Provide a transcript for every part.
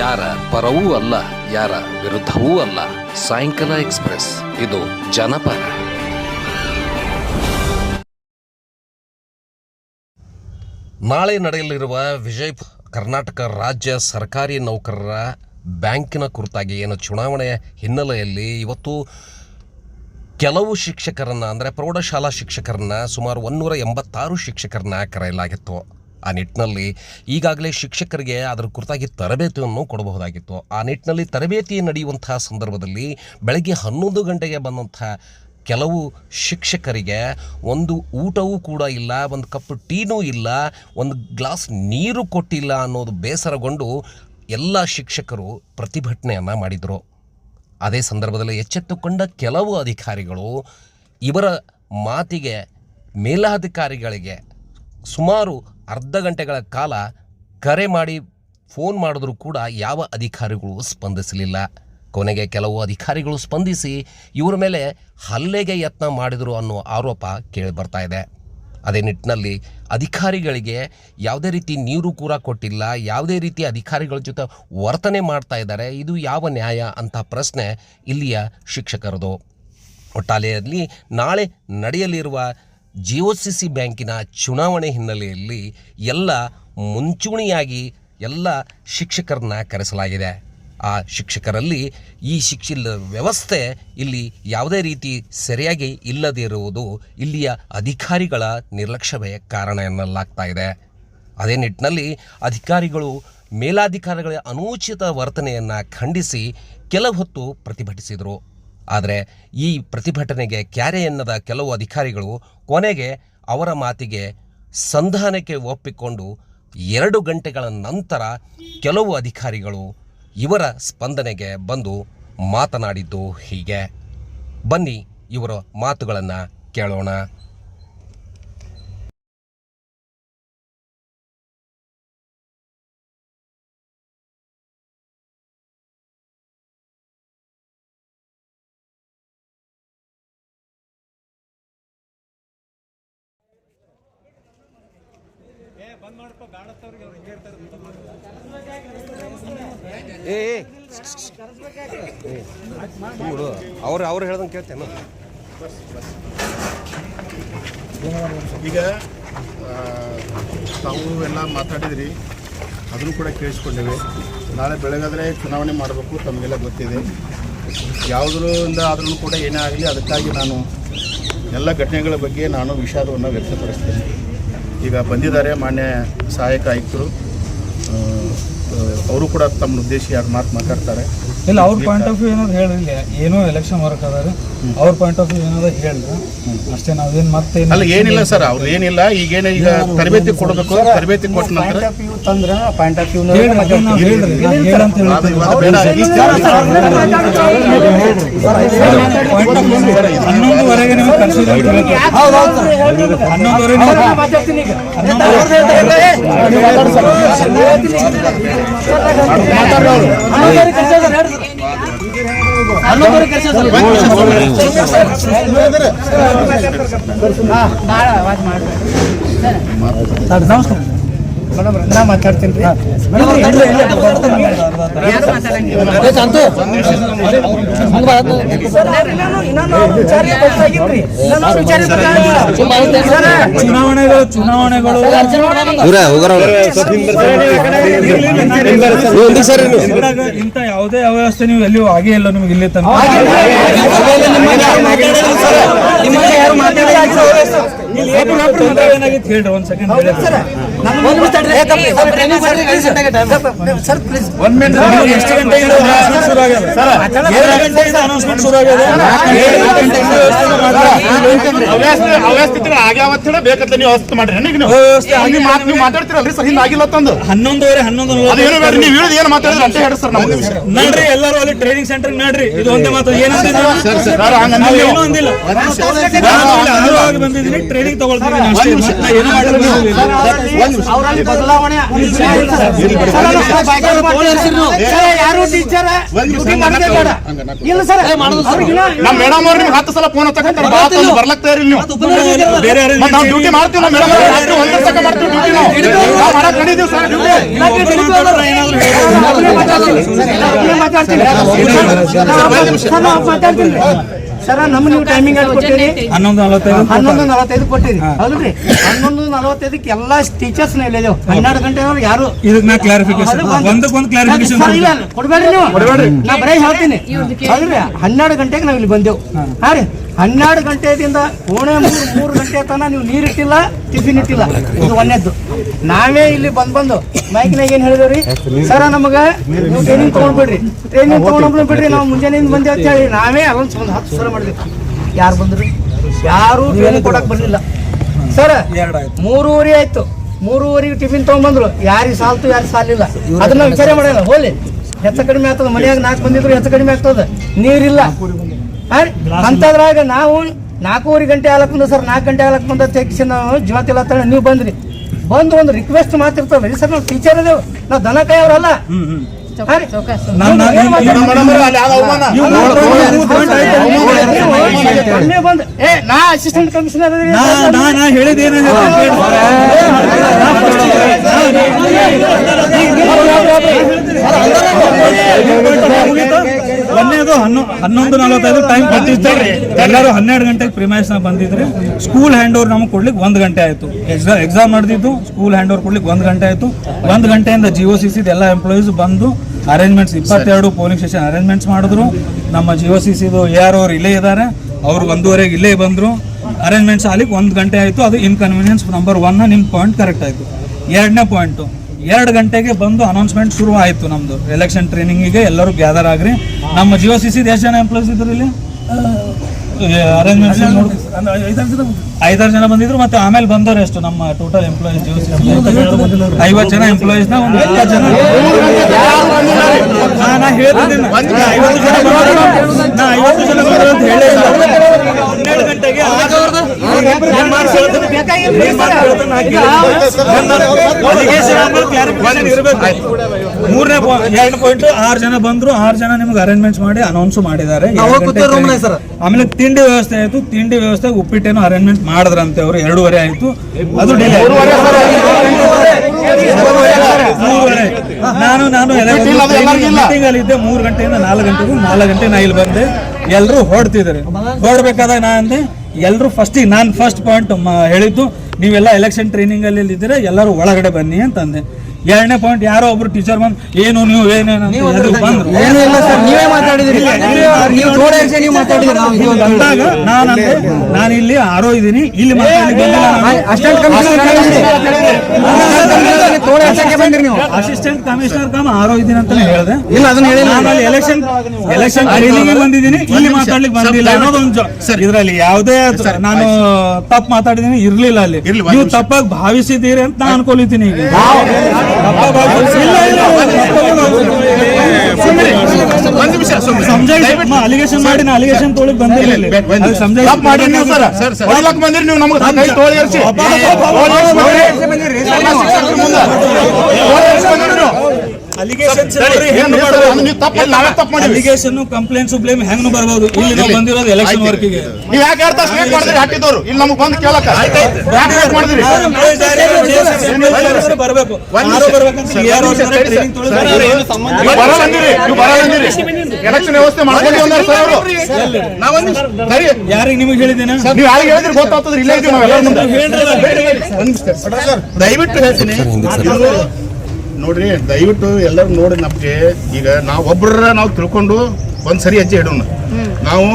ಯಾರ ಪರವೂ ಅಲ್ಲ, ಯಾರ ವಿರುದ್ಧವೂ ಅಲ್ಲ. ಸಾಯಂಕಾಲ ಎಕ್ಸ್ಪ್ರೆಸ್, ಇದು ಜನಪರ. ನಾಳೆ ನಡೆಯಲಿರುವ ವಿಜಯ್ ಕರ್ನಾಟಕ ರಾಜ್ಯ ಸರ್ಕಾರಿ ನೌಕರರ ಬ್ಯಾಂಕಿನ ಕುರಿತಾಗಿ ಏನು ಚುನಾವಣೆಯ ಹಿನ್ನೆಲೆಯಲ್ಲಿ ಇವತ್ತು ಕೆಲವು ಶಿಕ್ಷಕರನ್ನ, ಅಂದರೆ ಪ್ರೌಢಶಾಲಾ ಶಿಕ್ಷಕರನ್ನ ಸುಮಾರು ಒನ್ನೂರ ಎಂಬತ್ತಾರು ಶಿಕ್ಷಕರನ್ನ ಕರೆಯಲಾಗಿತ್ತು. ಆ ನಿಟ್ಟಿನಲ್ಲಿ ಈಗಾಗಲೇ ಶಿಕ್ಷಕರಿಗೆ ಅದರ ಕುರಿತಾಗಿ ತರಬೇತಿಯನ್ನು ಕೊಡಬಹುದಾಗಿತ್ತು. ಆ ನಿಟ್ಟಿನಲ್ಲಿ ತರಬೇತಿ ನಡೆಯುವಂತಹ ಸಂದರ್ಭದಲ್ಲಿ ಬೆಳಗ್ಗೆ ಹನ್ನೊಂದು ಗಂಟೆಗೆ ಬಂದಂಥ ಕೆಲವು ಶಿಕ್ಷಕರಿಗೆ ಒಂದು ಊಟವೂ ಕೂಡ ಇಲ್ಲ, ಒಂದು ಕಪ್ ಟೀನೂ ಇಲ್ಲ, ಒಂದು ಗ್ಲಾಸ್ ನೀರು ಕೊಟ್ಟಿಲ್ಲ ಅನ್ನೋದು ಬೇಸರಗೊಂಡು ಎಲ್ಲ ಶಿಕ್ಷಕರು ಪ್ರತಿಭಟನೆಯನ್ನು ಮಾಡಿದರು. ಅದೇ ಸಂದರ್ಭದಲ್ಲಿ ಎಚ್ಚೆತ್ತುಕೊಂಡ ಕೆಲವು ಅಧಿಕಾರಿಗಳು ಇವರ ಮಾತಿಗೆ ಮೇಲಾಧಿಕಾರಿಗಳಿಗೆ ಸುಮಾರು ಅರ್ಧ ಗಂಟೆಗಳ ಕಾಲ ಕರೆ ಮಾಡಿ ಫೋನ್ ಮಾಡಿದ್ರೂ ಕೂಡ ಯಾವ ಅಧಿಕಾರಿಗಳು ಸ್ಪಂದಿಸಲಿಲ್ಲ. ಕೊನೆಗೆ ಕೆಲವು ಅಧಿಕಾರಿಗಳು ಸ್ಪಂದಿಸಿ ಇವರ ಮೇಲೆ ಹಲ್ಲೆಗೆ ಯತ್ನ ಮಾಡಿದರು ಅನ್ನೋ ಆರೋಪ ಕೇಳಿ ಬರ್ತಾ ಇದೆ. ಅದೇ ನಿಟ್ಟಿನಲ್ಲಿ ಅಧಿಕಾರಿಗಳಿಗೆ ಯಾವುದೇ ರೀತಿ ನೀರು ಕೂಡ ಕೊಟ್ಟಿಲ್ಲ, ಯಾವುದೇ ರೀತಿ ಅಧಿಕಾರಿಗಳ ಜೊತೆ ವರ್ತನೆ ಮಾಡ್ತಾ ಇದ್ದಾರೆ, ಇದು ಯಾವ ನ್ಯಾಯ ಅಂತ ಪ್ರಶ್ನೆ ಇಲ್ಲಿಯ ಶಿಕ್ಷಕರದು. ಒಟ್ಟಾಲೆಯಲ್ಲಿ ನಾಳೆ ನಡೆಯಲಿರುವ ಜಿ ಒ ಸಿ ಸಿ ಬ್ಯಾಂಕಿನ ಚುನಾವಣೆ ಹಿನ್ನೆಲೆಯಲ್ಲಿ ಎಲ್ಲ ಮುಂಚೂಣಿಯಾಗಿ ಎಲ್ಲ ಶಿಕ್ಷಕರನ್ನ ಕರೆಸಲಾಗಿದೆ. ಆ ಶಿಕ್ಷಕರಲ್ಲಿ ಈ ಶಿಕ್ಷಣ ವ್ಯವಸ್ಥೆ ಇಲ್ಲಿ ಯಾವುದೇ ರೀತಿ ಸರಿಯಾಗಿ ಇಲ್ಲದೇ ಇರುವುದು ಇಲ್ಲಿಯ ಅಧಿಕಾರಿಗಳ ನಿರ್ಲಕ್ಷ್ಯವೇ ಕಾರಣ ಎನ್ನಲಾಗ್ತಾ ಇದೆ. ಅದೇ ನಿಟ್ಟಿನಲ್ಲಿ ಅಧಿಕಾರಿಗಳು ಮೇಲಾಧಿಕಾರಿಗಳ ಅನೂಚಿತ ವರ್ತನೆಯನ್ನು ಖಂಡಿಸಿ ಕೆಲ ಹೊತ್ತು ಪ್ರತಿಭಟಿಸಿದರು. ಆದರೆ ಈ ಪ್ರತಿಭಟನೆಗೆ ಕ್ಯಾರೆ ಎನ್ನದ ಕೆಲವು ಅಧಿಕಾರಿಗಳು ಕೊನೆಗೆ ಅವರ ಮಾತಿಗೆ ಸಂಧಾನಕ್ಕೆ ಒಪ್ಪಿಕೊಂಡು ಎರಡು ಗಂಟೆಗಳ ನಂತರ ಕೆಲವು ಅಧಿಕಾರಿಗಳು ಇವರ ಸ್ಪಂದನೆಗೆ ಬಂದು ಮಾತನಾಡಿದ್ದು ಹೀಗೆ. ಬನ್ನಿ ಇವರ ಮಾತುಗಳನ್ನು ಕೇಳೋಣ. ಏ ನೋಡು ಅವ್ರು ಅವ್ರು ಹೇಳ್ದಂಗೆ ಕೇಳ್ತೇನೆ ಈಗ ತಾವು ಎಲ್ಲ ಮಾತಾಡಿದ್ರಿ ಅದನ್ನು ಕೂಡ ಕೇಳಿಸ್ಕೊಂಡಿವೆ. ನಾಳೆ ಬೆಳಗಾದ್ರೆ ಚುನಾವಣೆ ಮಾಡಬೇಕು ತಮಗೆಲ್ಲ ಗೊತ್ತಿದೆ. ಯಾವುದರಿಂದ ಆದ್ರೂ ಕೂಡ ಏನೇ ಆಗಲಿ ಅದಕ್ಕಾಗಿ ನಾನು ಎಲ್ಲ ಘಟನೆಗಳ ಬಗ್ಗೆ ನಾನು ವಿಷಾದವನ್ನು ವ್ಯಕ್ತಪಡಿಸ್ತೇನೆ. ಈಗ ಬಂದಿದ್ದಾರೆ ಮಾನ್ಯ ಸಹಾಯಕ ಆಯುಕ್ತರು. ಅವರು ಕೂಡ ತಮ್ಮ ಉದ್ದೇಶಿ ಎರಡು ಮಾತು ಮಾತಾಡ್ತಾರೆ. ಇಲ್ಲ ಅವ್ರ ಪಾಯಿಂಟ್ ಆಫ್ ವ್ಯೂ ಏನಾದ್ರು ಹೇಳಿಲ್ಲ ಏನೋ ಎಲೆಕ್ಷನ್ ವರ್ಕ್ ಅದಾರ ಅವ್ರ ಪಾಯಿಂಟ್ ಆಫ್ ವ್ಯೂ ಏನಾದ್ರು ಹೇಳಿದ್ರು ಅಷ್ಟೇ ನಾವೇನ್ ಮತ್ತೆ ಅಲ್ಲ ಏನಿಲ್ಲ ಸರ್ ಅವ್ರು ಏನಿಲ್ಲ ಈಗೇನು ಈಗ ತರಬೇತಿ ಕೊಡಬೇಕು ತರಬೇತಿ ಕೊಟ್ಟ ನಂತರ ತಂದ್ರ ಪಾಯಿಂಟ್ ಆಫ್ ವ್ಯೂ ಈಗ ಹನ್ನೊಂದುವರೆಗೆ ನಿಮಗೆ ಕನ್ಸಿಡರ್ ಹನ್ನೊಂದುವರೆಗೆ ನಮಸ್ಕಾರ ಮೇಡಮ್ ನಾ ಮಾತಾಡ್ತೀನಿ ರೀ ಚುನಾವಣೆಗಳು ಚುನಾವಣೆಗಳು ಇಂಥ ಯಾವುದೇ ಅವ್ಯವಸ್ಥೆ ನೀವು ಎಲ್ಲಿಯೂ ಆಗೇ ಇಲ್ಲ ನಿಮ್ಗೆ ಇಲ್ಲಿ ತನಕ ಆಗ್ಯಾವತ್ತ ಹೇಳಿ ಬೇಕಂತ ನೀವು ಮಾಡ್ರಿ ನೀವು ಅವ್ಯವಸ್ಥೆ ನೀವು ಮಾತು ನೀವು ಮಾತಾಡ್ತಿರಲ್ರಿ ಸರ್ ಹಿಂದೆ ಆಗಿಲ್ಲ ತಂದು ಹನ್ನೊಂದುವರೆ ಹನ್ನೊಂದು ಅದೇನು ಬೇಡ ನೀವು ಏನು ಮಾತಾಡಿದ್ರೆ ಅಂತ ಹೇಳಿ ಸರ್ ನೋಡ್ರಿ ನಡ್ರಿ ಎಲ್ಲರೂ ಅಲ್ಲಿ ಟ್ರೈನಿಂಗ್ ಸೆಂಟರ್ ನೋಡ್ರಿ ಇದು ಒಂದೇ ಮಾತು ಏನಂತ ಸರ್ ಹಂಗ ಏನೂ ಅಂದಿಲ್ಲ ಬಂದಿದ್ದೀನಿ. ಟ್ರೈನಿಂಗ್ ತಗೊಳ್ತೀನಿ ಬದಲಾವಣೆ ಯಾರು ಟೀಚರ್? ಇಲ್ಲ ಸರ್. ನಮ್ಮ ಮೇಡಮ್ ಅವ್ರು ನಿಮ್ಗೆ ಹತ್ತು ಸಲ ಫೋನ್ ಹಚ್ಚಕಂತಾರೆ. ಬರ್ಲಕ್ ತಯಾರಿ ನೀವು. ನಾವು ಡ್ಯೂಟಿ ಮಾಡ್ತೀವಿ ಮೇಡಮ್ ಒಂದೇ ಮಾಡ್ತೀವಿ ಡ್ಯೂಟಿ ನಾವು. ನಾವು ಮಾಡಕ್ ನಡೀತೀವಿ ಸರ್ ಡ್ಯೂಟಿ. ಮಾತಾಡ್ತೀನಿ. ಸರ್, ನಮ್ಗೆ ನೀವು ಟೈಮಿಂಗ್ ಕೊಟ್ಟಿರಿ. ಹನ್ನೊಂದು ನಲವತ್ತೈದು ಹನ್ನೊಂದು ನಲವತ್ತೈದು ಕೊಟ್ಟಿರಿ. ಹೌದ್ರಿ? ಹನ್ನೊಂದು ನಲವತ್ತೈದಕ್ಕೆ ಎಲ್ಲಾ ಟೀಚರ್ಸ್ ಇಲ್ಲಿದ್ದೇವೆ ಹನ್ನೆರಡು ಗಂಟೆ ಯಾರು? ಇದಕ್ಕೆ ನಾ ಕ್ಲಾರಿಫಿಕೇಶನ್ ಒಂದಕ್ಕೊಂದು ಕ್ಲಾರಿಫಿಕೇಶನ್ ಸರ್, ಇಲ್ಲ, ಇಲ್ಲ, ಕೊಡ್ಬೇಡ್ರಿ ನೀವು. ನಾ ಬರೀ ಹೇಳ್ತೀನಿ. ಹೌದ್ರಿ? ಹನ್ನೆರಡು ಗಂಟೆಗೆ ನಾವು ಇಲ್ಲಿ ಬಂದೆವು ಹಾ ರೀ? ಹನ್ನೆರಡು ಗಂಟೆಯಿಂದ ಕೋಣೆ ಮೂರು ಮೂರು ಗಂಟೆ ತನಕ ನೀವು ನೀರಿಟ್ಟಿಲ್ಲ ಟಿಫಿನ್ ಇಟ್ಟಿಲ್ಲ. ಇದು ಒಂದೇದ್ದು. ನಾವೇ ಇಲ್ಲಿ ಬಂದ್ ಬಂದು ಮೈಕ್ನಾಗ ಏನ್ ಹೇಳಿದ್ರಿ ಸರ, ನಮಗ ನೀವು ಟ್ರೈನಿಂಗ್ ತಗೊಂಡ್ಬಿಡ್ರಿ. ಟ್ರೈನಿಂಗ್ ತಗೊಂಡ್ ಬಿಡ್ರಿ, ನಾವು ಮುಂಜಾನೆ ಬಂದೇವ್ ಅಂತ ಹೇಳಿ. ನಾವೇ ಅಲ್ಲೊಂದು ಒಂದು ಹತ್ತು ಸಲ ಮಾಡಿದ್ವಿ. ಯಾರು ಬಂದ್ರಿ? ಯಾರು ಟ್ರೈನಿಂಗ್ ಕೊಡಕ್ ಬರ್ಲಿಲ್ಲ. ಸರ್, ಮೂರುವರೆ ಆಯ್ತು. ಮೂರುವರೆಗೆ ಟಿಫಿನ್ ತಗೊಂಡ್ಬಂದ್ರು. ಯಾರಿಗೆ ಸಾಲ್ತು ಯಾರು ಸಾಲಿಲ್ಲ. ಅದನ್ನ ವಿಚಾರ ಮಾಡಲ್ಲ ಹೋಲಿ ಹೆಚ್ಚು ಕಡಿಮೆ ಆಗ್ತದ. ಮನೆಯಾಗ ನಾಲ್ಕು ಬಂದಿದ್ರು ಹೆಚ್ಚು ಕಡಿಮೆ ಆಗ್ತದ. ನೀರಿಲ್ಲ? ಅಂತದ್ರಾಗ ನಾವು ನಾಲ್ಕೂವರೆ ಗಂಟೆ ಆಗ್ಲಕ್ ಬಂದ ಸರ್ ನಾಲ್ಕು ಗಂಟೆ ಆಗ್ಲಕ್ ಬಂದ ತೆಗಿಸಿ ನಾವು ಜೀವತಿಲ್ಲ ತಳ ನೀವು ಬಂದ್ರಿ ಬಂದು ಒಂದು ರಿಕ್ವೆಸ್ಟ್ ಮಾತಿರ್ತವೆ ಸರ್ ನಾವು ಟೀಚರ್ ಅದೇವು ನಾವು ದನ ಕೈ ಹಾ ರೀ? ನಾನ್- ನಾನ್- ನೀವು ಏನ್ ಮಾತಾಡ್ತೀರಿ? ಮೇಡಮ್ ಅವ್ರೆ, ಅಲ್ಲಿ ಯಾವ ಅವಮಾನ? ನೀವು ಮೂರು point ಆಯ್ತು. ನೀವು ಮೊನ್ನೆ ಬಂದು ಏ ನಾ ಅಸಿಸ್ಟೆಂಟ್ ಕಮಿಷನರ್ ನಾ ನಾ ಹನ್ನೊ ಹನ್ನೊಂದು ನಲವತ್ತೈದು ಟೈಮ್ ಕೊಟ್ಟಿದ್ದಾರೆ ಎಲ್ಲರೂ ಹನ್ನೆರಡು ಗಂಟೆಗೆ ಪ್ರಿಮೈಸ್ನ ಬಂದಿದ್ರೆ. ಸ್ಕೂಲ್ ಹ್ಯಾಂಡ್ ಓವರ್ ನಮಗೆ ಕೊಡ್ಲಿಕ್ಕೆ ಒಂದು ಗಂಟೆ ಆಯಿತು. ಎಕ್ಸಾಮ್ ಎಕ್ಸಾಮ್ ನಡೆದಿದ್ದು ಸ್ಕೂಲ್ ಹ್ಯಾಂಡ್ ಓವರ್ ಕೊಡ್ಲಿಕ್ಕೆ ಒಂದು ಗಂಟೆ ಆಯಿತು. ಒಂದು ಗಂಟೆಯಿಂದ ಜಿ ಒ ಸಿ ಸಿದ ಎಲ್ಲ ಎಂಪ್ಲಾಯೀಸ್ ಬಂದು ಅರೇಂಜ್ಮೆಂಟ್ಸ್ ಇಪ್ಪತ್ತೆರಡು ಪೋಲಿಂಗ್ ಸ್ಟೇಷನ್ ಅರೇಂಜ್ಮೆಂಟ್ಸ್ ಮಾಡಿದ್ರು. ನಮ್ಮ G O C Siddu A R ಅವ್ರು ಇಲ್ಲೇ ಇದ್ದಾರೆ. ಅವ್ರು ಒಂದೂವರೆಗೆ ಇಲ್ಲೇ ಬಂದರು. ಅರೇಂಜ್ಮೆಂಟ್ಸ್ ಆಗ್ಲಿಕ್ಕೆ ಒಂದು ಗಂಟೆ ಆಯಿತು. ಅದು ಇನ್ಕನ್ವೀನಿಯನ್ಸ್ ನಂಬರ್ ಒನ್ ನಿಮ್ಮ ಪಾಯಿಂಟ್ ಕರೆಕ್ಟ್ ಆಯಿತು. ಎರಡನೇ ಪಾಯಿಂಟು ಎರಡು ಗಂಟೆಗೆ ಬಂದು ಅನೌನ್ಸ್ಮೆಂಟ್ ಶುರು ಆಯಿತು ನಮ್ಮದು ಎಲೆಕ್ಷನ್ ಟ್ರೈನಿಂಗಿಗೆ ಎಲ್ಲರೂ ಗ್ಯಾದರ್ ಆಗ್ರಿ. ನಮ್ಮ ಜಿಯೋ ಸಿ ಎಷ್ಟು ಜನ ಎಂಪ್ಲಾಯ್ಸ್ ಇದ್ರು ಇಲ್ಲಿ? ಅರೇಂಜ್ಮೆಂಟ್ಸ್ ಐದಾರು ಜನ ಬಂದಿದ್ರು ಮತ್ತೆ ಆಮೇಲೆ ಬಂದವರು ಎಷ್ಟು? ನಮ್ಮ ಟೋಟಲ್ ಎಂಪ್ಲಾಯೀಸ್ ಜಿಯೋ ಸಿ ಐವತ್ತು ಜನ ಎಂಪ್ಲಾಯೀಸ್ನ ಒಂದು ಎಲ್ಲ ಜನ ನಾ ನಾ ಹೇಳ್ತಿದ್ದೀನಿ ಐವತ್ತು ಜನ ಬಂದ್ರು ನಾ ಐವತ್ತು ಜನ ಬಂದ್ರು ಅಂತ ಹೇಳೇ ಇಲ್ಲ. ಹನ್ನೆರಡು ಗಂಟೆಗೆ? ನಾ ಇರ್ಬೇಕು. ಮೂರನೇ ಎರಡು ಪಾಯಿಂಟ್ ಆರು ಜನ ಬಂದ್ರು ಆರು ಜನ ನಿಮ್ಗೆ ಅರೇಂಜ್ಮೆಂಟ್ಸ್ ಮಾಡಿ ಅನೌನ್ಸ್ ಮಾಡಿದ್ದಾರೆ. ಆಮೇಲೆ ತಿಂಡಿ ವ್ಯವಸ್ಥೆ ಆಯ್ತು ತಿಂಡಿ ವ್ಯವಸ್ಥೆ ಉಪ್ಪಿಟ್ಟೇನು ಅರೇಂಜ್ಮೆಂಟ್ ಮಾಡಿದ್ರಂತೆ ಅವರು ಎರಡೂವರೆ ಆಯ್ತು. ಅದು ಡಿಲೇ ಮೂರುವರೆ ನಾನು ನಾನು ಮೀಟಿಂಗ್ ಅಲ್ಲಿ ಇದ್ದೆ ಮೂರು ಗಂಟೆಯಿಂದ ನಾಲ್ಕು ಗಂಟೆಗೂ ನಾಲ್ಕು ಗಂಟೆ ನಾ ಇಲ್ಲಿ ಬಂದೆ. ಎಲ್ಲರೂ ಹೊಡ್ತಿದ್ದಾರೆ ಹೊಡ್ಬೇಕಾದಾಗ ನಾ ಅಂದೆ ಎಲ್ಲರೂ ಫಸ್ಟಿಗೆ ನಾನು ಫಸ್ಟ್ ಪಾಯಿಂಟ್ ಹೇಳಿದ್ದು ನೀವೆಲ್ಲ ಎಲೆಕ್ಷನ್ ಟ್ರೈನಿಂಗ್ ಅಲ್ಲಿ ಇದ್ದೀರಾ ಎಲ್ಲರೂ ಒಳಗಡೆ ಬನ್ನಿ ಅಂತಂದೆ. ಎರಡನೇ ಪಾಯಿಂಟ್ ಯಾರೋ ಒಬ್ರು ಟೀಚರ್ ಬಂದು ಏನು ನೀವು ಏನೇನು ನೀವೇ ಮಾತಾಡಿದ್ರಿ ಬಂದಾಗ ನಾನಂದೆ ನಾನು ಇಲ್ಲಿ ಆರೋ ಇದ್ದೀನಿ ಇಲ್ಲಿ ಮಾತಾಡ್ಲಿಕ್ಕೆ ನಾನು. ಅಸಿಸ್ಟೆಂಟ್ ಕಮಿಷನರ್ ನೀವು. ಅಸಿಸ್ಟೆಂಟ್ ಕಮಿಷನರ್ ಕಮ್ ಆರೋ ಇದ್ದೀನಿ ಅಂತ ಹೇಳಿದೆ. ಇಲ್ಲ ಅದನ್ನ ಹೇಳಿಲ್ಲ. ನಾನು ಅಲ್ಲಿ ಎಲೆಕ್ಷನ್ ಎಲೆಕ್ಷನ್ ಟ್ರೈನಿಂಗ್ ಬಂದಿದ್ದೀನಿ. ಇಲ್ಲಿ ಮಾತಾಡ್ಲಿಕ್ಕೆ ಬಂದಿಲ್ಲ. ಅನ್ನೋದೊಂದು ಇದರಲ್ಲಿ ಯಾವುದೇ ನಾನು ತಪ್ಪು ಮಾತಾಡಿದ್ದೀನಿ ಇರ್ಲಿಲ್ಲ ಅಲ್ಲಿ. ನೀವು ತಪ್ಪಾಗಿ ಭಾವಿಸಿದ್ದೀರಿ ಅಂತ ನಾನು ಅನ್ಕೊಲಿತೀನಿ ಈಗ. ಇಲ್ಲ, ಇಲ್ಲ, ಒಂದ್ ನಿಮಿಷ ಅಲಿಗೇಷನ್ ಮಾಡಿ ನಾ ಅಲಿಗೇಷನ್ ತೋಳಿಗೆ ಬಂದಿರಲಿ ನೀವು ಸರ್ ಸರ್ ಸರ್ ಬಂದಿರಿ ನೀವು ನಮಗೆ ಕೈ ತೋಳಿ ಏರ್ಸಿ. ಅಲಿಗೇಷನ್ ಕಂಪ್ಲೇಂಟ್ಸ್ ಬ್ಲೇಮ್ ಹೆಂಗ್ ಬರ್ಬೋದು ಇಲ್ಲಿ ನಾವು ಬಂದಿರೋದು ಎಲೆಕ್ಷನ್ ವರ್ಕಿಗೆ ನೀವ್ ಯಾಕೆ ಹೇಳ್ತಾ ಮಾಡಿದ್ರಿ ಇಲ್ಲಿ ನಮಗೆ ಬಂದು ಯಾಕೆ ಮಾಡಿದ್ರಿ ಬರಬೇಕು. ನೀವು ಎಲೆಕ್ಷನ್ ವ್ಯವಸ್ಥೆ ಮಾಡ್ಕೊಂಡು ಯಾರಿಗೆ ನಿಮಗೆ ಹೇಳಿದ್ದೇನೆ ನೀವು ಯಾರಿಗೆ ಹೇಳಿದ್ರೆ ಗೊತ್ತಾಗ್ತದ್ರಿ ಇಲ್ಲೇ ಇದೀವಿ ನಾವೆಲ್ಲ. ದಯವಿಟ್ಟು ಹೇಳ್ತೀನಿ ನೋಡ್ರಿ ದಯವಿಟ್ಟು ಎಲ್ಲರೂ ನೋಡಿ ನಮ್ಗೆ ಈಗ ನಾವು ಒಬ್ಬರ ನಾವು ತಿಳ್ಕೊಂಡು ಒಂದ್ಸರಿ ಹೆಜ್ಜೆ ಇಡೋಣ ನಾವು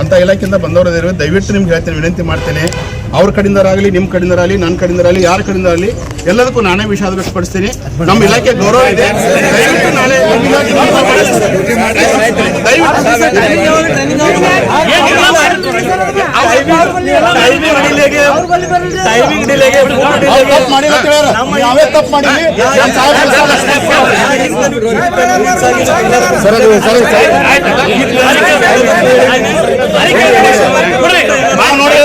ಅಂತ ಇಲಾಖೆಯಿಂದ ಬಂದವರು ದಯವಿಟ್ಟು ನಿಮ್ಗೆ ಹೇಳ್ತೇನೆ ವಿನಂತಿ ಮಾಡ್ತೇನೆ ಅವ್ರ ಕಡೆಯಿಂದರಾಗಲಿ ನಿಮ್ಮ ಕಡೆಯಿಂದರಾಗಲಿ ನನ್ನ ಕಡೆಯಿಂದರಾಗಲಿ ಯಾರ ಕಡೆಯಿಂದರಾಗಲಿ ಎಲ್ಲದಕ್ಕೂ ನಾನೇ ವಿಷಾದ ವ್ಯಕ್ತಪಡಿಸ್ತೀನಿ. ನಮ್ಮ ಇಲಾಖೆ ಗೌರವ ಇದೆ. ದಯವಿಟ್ಟು ನಾಳೆ ಟೈಮಿಂಗ್ ಸರಿ ನಾವು ನೋಡಿ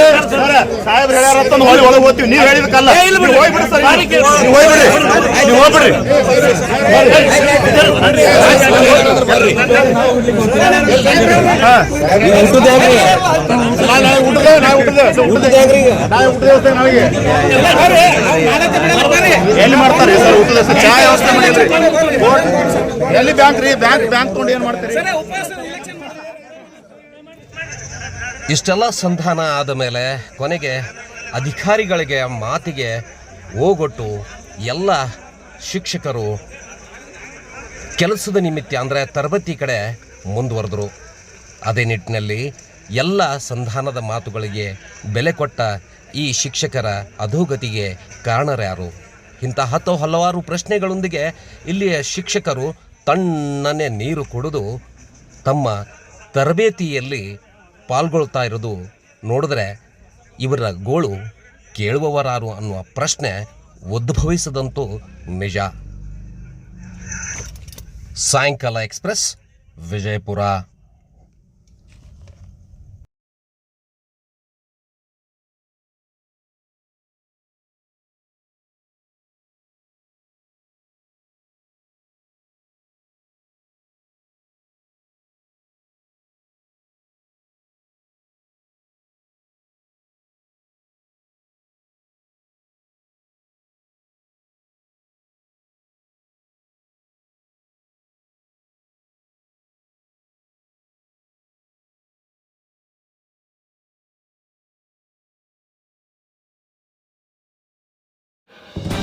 ಸಾಹೇಬ್ರು ಹೇಳ್ಯಾರ ಅಂತ ನಾವು ಒಳಗೆ ಹೋಗ್ತೀವಿ. ನೀವು ಹೇಳಿದಕ್ಕಲ್ಲ ನೀವು ಹೋಗ್ಬಿಡಿ ಸರ್ ನೀವು ಹೋಗ್ಬಿಡಿ ನೀವು ಹೋಗ್ಬಿಡಿ ನಾಳೆ ಊಟದ ನಾಳೆ ಊಟದ ಊಟದ ನಾಳೆ ಊಟದ ವ್ಯವಸ್ಥೆ ನಾಳೆಗೆ ಎಲ್ಲಿ ಮಾಡ್ತಾರೆ ಸರ್? ಊಟದ ಸರ್ ಚಾ ವ್ಯವಸ್ಥೆ ಮಾಡಿದ್ರಿ. ಎಲ್ಲಿ ಬ್ಯಾಂಕ್ ರೀ ಬ್ಯಾಂಕ್ ಬ್ಯಾಂಕ್ ತಗೊಂಡು ಏನ್ ಮಾಡ್ತೀರಿ? ಇಷ್ಟೆಲ್ಲ ಸಂಧಾನ ಆದ ಮೇಲೆ ಕೊನೆಗೆ ಅಧಿಕಾರಿಗಳಿಗೆ ಮಾತಿಗೆ ಓಗೊಟ್ಟು ಎಲ್ಲ ಶಿಕ್ಷಕರು ಕೆಲಸದ ನಿಮಿತ್ತ ಅಂದರೆ ತರಬೇತಿ ಕಡೆ ಮುಂದುವರೆದರು. ಅದೇ ನಿಟ್ಟಿನಲ್ಲಿ ಎಲ್ಲ ಸಂಧಾನದ ಮಾತುಗಳಿಗೆ ಬೆಲೆ ಕೊಟ್ಟ ಈ ಶಿಕ್ಷಕರ ಅಧೋಗತಿಗೆ ಕಾರಣರ್ಯಾರು ಇಂಥ ಹತ್ತು ಹಲವಾರು ಪ್ರಶ್ನೆಗಳೊಂದಿಗೆ ಇಲ್ಲಿಯ ಶಿಕ್ಷಕರು ತಣ್ಣನೆ ನೀರು ಕುಡಿದು ತಮ್ಮ ತರಬೇತಿಯಲ್ಲಿ ಪಾಲ್ಗೊಳ್ತಾ ಇರೋದು ನೋಡಿದ್ರೆ ಇವರ ಗೋಳು ಕೇಳುವವರಾರು ಅನ್ನುವ ಪ್ರಶ್ನೆ ಉದ್ಭವಿಸದಂತೂ ನಿಜ. ಸಾಯಂಕಾಲ ಎಕ್ಸ್ಪ್ರೆಸ್ ವಿಜಯಪುರ.